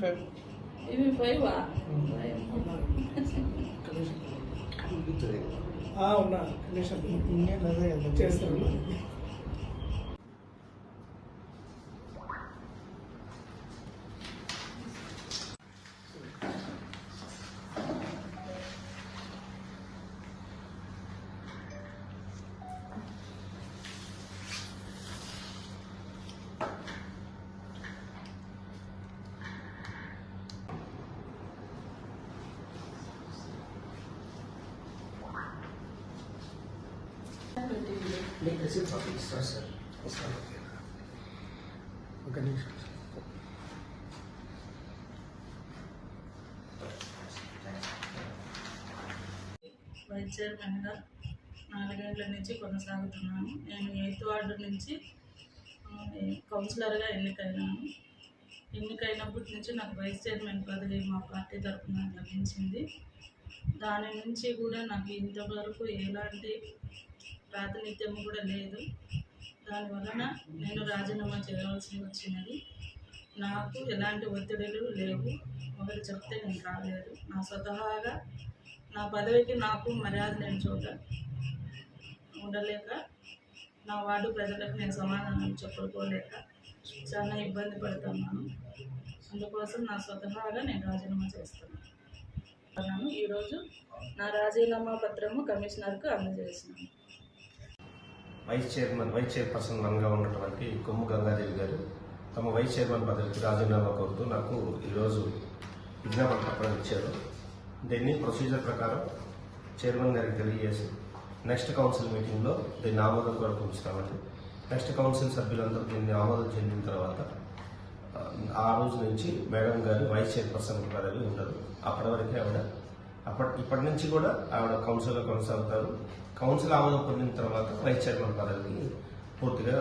Five ఇవి ఫైవా ఉన్నా. కనీసం చేస్తాను. ఒక నిమిషం వైస్ నాలుగేళ్ళ నుంచి కొనసాగుతున్నాను. నేను ఎయిత్ వార్డు నుంచి కౌన్సిలర్గా ఎన్నికైనాను. ఎన్నికైనప్పటి నుంచి నాకు వైస్ చైర్మన్ పదవి మా పార్టీ తరఫున లభించింది. దాని నుంచి కూడా నాకు ఇంతవరకు ఎలాంటి ప్రాతినిధ్యం కూడా లేదు. దాని వలన నేను రాజీనామా చేయవలసి వచ్చినది. నాకు ఎలాంటి ఒత్తిడులు లేవు. ఒకరు చెప్తే నేను రాలేదు. నా స్వతహాగా నా పదవికి నాకు మర్యాద లేని చోట ఉండలేక నా వార్డు ప్రజలకు నేను సమాధానం చెప్పుకోలేక చాలా ఇబ్బంది పడుతున్నాను. అందుకోసం నా స్వతహాగా నేను రాజీనామా చేస్తున్నాను. ఈరోజు నా రాజీనామా పత్రము కమిషనర్కు అందజేసినాను వైస్ చైర్మన్ వైస్ చైర్పర్సన్ వన్గా ఉన్నటువంటి కొమ్ము గంగాదేవి గారు తమ వైస్ చైర్మన్ పదవికి రాజీనామా కోరుతూ నాకు ఈరోజు విజ్ఞాపన పత్రం ఇచ్చారు. దీన్ని ప్రొసీజర్ ప్రకారం చైర్మన్ గారికి తెలియజేసి నెక్స్ట్ కౌన్సిల్ మీటింగ్లో దీన్ని ఆమోదం కొరకు ఉంచుతామండి. నెక్స్ట్ కౌన్సిల్ సభ్యులందరూ దీన్ని ఆమోదం చెందిన తర్వాత ఆ, ఆ రోజు నుంచి మేడం గారు వైస్ చైర్పర్సన్ పదవి ఉండదు. అప్పటి వరకే ఆవిడ అప్పటి ఇప్పటి నుంచి కూడా ఆవిడ కౌన్సిల్లో కొనసాగుతారు. కౌన్సిల్ ఆమోదం పొందిన తర్వాత వైస్ చైర్మన్ పదవికి పూర్తిగా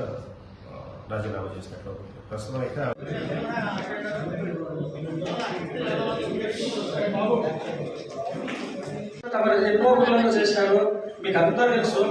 రాజీనామా చేసినట్లు ప్రస్తుతం అయితే తమరు ఎన్నో చేశారు. మీకు అంతా తెలుసు.